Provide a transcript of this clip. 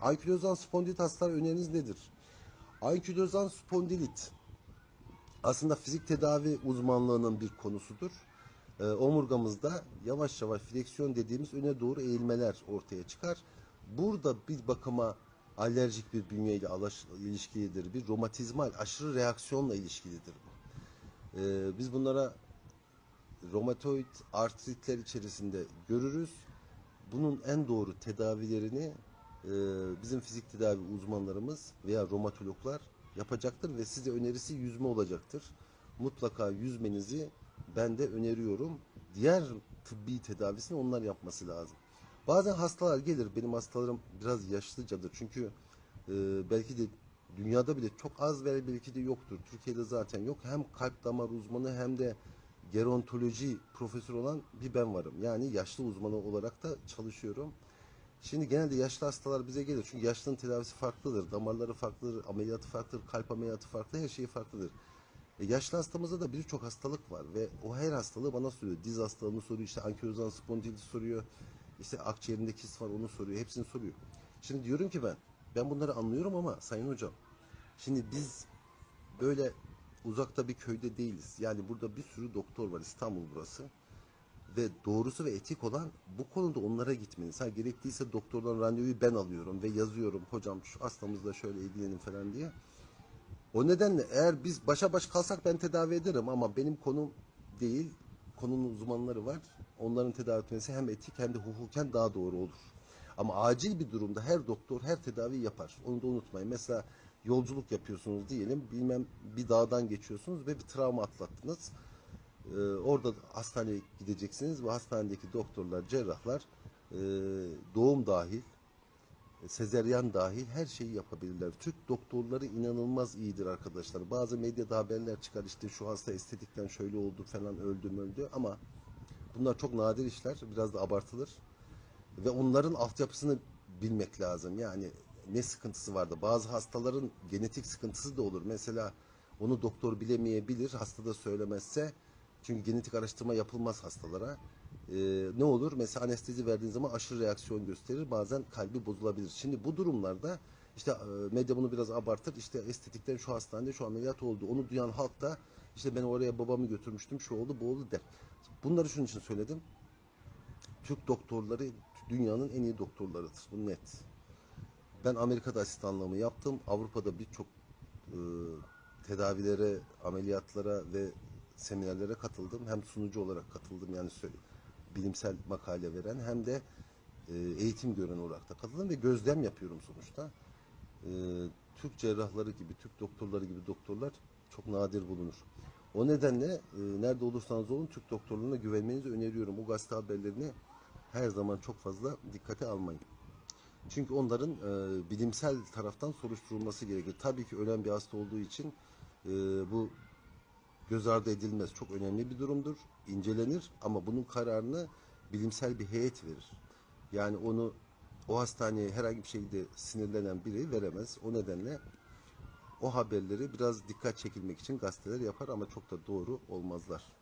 Ankilozan spondilit hastalar öneriniz nedir? Ankilozan spondilit aslında fizik tedavi uzmanlığının bir konusudur. Ee, omurgamızda yavaş yavaş fleksiyon dediğimiz öne doğru eğilmeler ortaya çıkar. Burada bir bakıma alerjik bir bünyeyle ilişkilidir. Bir romatizmal aşırı reaksiyonla ilişkilidir bu. Ee, biz bunlara romatoid artritler içerisinde görürüz. Bunun en doğru tedavilerini e, bizim fizik tedavi uzmanlarımız veya romatologlar yapacaktır ve size önerisi yüzme olacaktır. Mutlaka yüzmenizi ben de öneriyorum. Diğer tıbbi tedavisini onlar yapması lazım. Bazen hastalar gelir. Benim hastalarım biraz yaşlıcadır. Çünkü e, belki de dünyada bile çok az ve belki de yoktur. Türkiye'de zaten yok. Hem kalp damar uzmanı hem de gerontoloji profesörü olan bir ben varım. Yani yaşlı uzmanı olarak da çalışıyorum. Şimdi genelde yaşlı hastalar bize gelir. Çünkü yaşlının tedavisi farklıdır. Damarları farklıdır, ameliyatı farklıdır, kalp ameliyatı farklı, her şeyi farklıdır. E, yaşlı hastamızda da birçok hastalık var ve o her hastalığı bana soruyor. Diz hastalığını soruyor, işte ankilozan spondilit soruyor. İşte akciğerinde kist var onu soruyor, hepsini soruyor. Şimdi diyorum ki ben, ben bunları anlıyorum ama sayın hocam, şimdi biz böyle uzakta bir köyde değiliz. Yani burada bir sürü doktor var İstanbul burası. Ve doğrusu ve etik olan bu konuda onlara gitmeniz. Ha gerekliyse doktordan randevuyu ben alıyorum ve yazıyorum hocam şu hastamızla şöyle ilgilenin falan diye. O nedenle eğer biz başa baş kalsak ben tedavi ederim ama benim konum değil. Konunun uzmanları var. Onların tedavi etmesi hem etik hem de hukuken daha doğru olur. Ama acil bir durumda her doktor her tedavi yapar. Onu da unutmayın. Mesela yolculuk yapıyorsunuz diyelim. Bilmem bir dağdan geçiyorsunuz ve bir travma atlattınız. Ee, orada hastaneye gideceksiniz ve hastanedeki doktorlar, cerrahlar e, doğum dahil, e, sezeryan dahil her şeyi yapabilirler. Türk doktorları inanılmaz iyidir arkadaşlar. Bazı medyada haberler çıkar işte şu hasta estetikten şöyle oldu falan öldü öldü ama bunlar çok nadir işler. Biraz da abartılır. Ve onların altyapısını bilmek lazım. Yani ne sıkıntısı vardı. Bazı hastaların genetik sıkıntısı da olur. Mesela onu doktor bilemeyebilir. Hasta da söylemezse. Çünkü genetik araştırma yapılmaz hastalara. Ee, ne olur? Mesela anestezi verdiğin zaman aşırı reaksiyon gösterir. Bazen kalbi bozulabilir. Şimdi bu durumlarda işte e, medya bunu biraz abartır. İşte estetikten şu hastanede şu ameliyat oldu. Onu duyan halk da işte ben oraya babamı götürmüştüm. Şu oldu bu oldu der. Bunları şunun için söyledim. Türk doktorları dünyanın en iyi doktorlarıdır. Bu net. Ben Amerika'da asistanlığımı yaptım. Avrupa'da birçok e, tedavilere, ameliyatlara ve seminerlere katıldım. Hem sunucu olarak katıldım yani bilimsel makale veren hem de e, eğitim gören olarak da katıldım ve gözlem yapıyorum sonuçta. E, Türk cerrahları gibi, Türk doktorları gibi doktorlar çok nadir bulunur. O nedenle e, nerede olursanız olun Türk doktorlarına güvenmenizi öneriyorum. O gazete haberlerini her zaman çok fazla dikkate almayın. Çünkü onların e, bilimsel taraftan soruşturulması gerekir. Tabii ki ölen bir hasta olduğu için e, bu göz ardı edilmez. Çok önemli bir durumdur. İncelenir ama bunun kararını bilimsel bir heyet verir. Yani onu o hastaneye herhangi bir şekilde sinirlenen biri veremez. O nedenle o haberleri biraz dikkat çekilmek için gazeteler yapar ama çok da doğru olmazlar.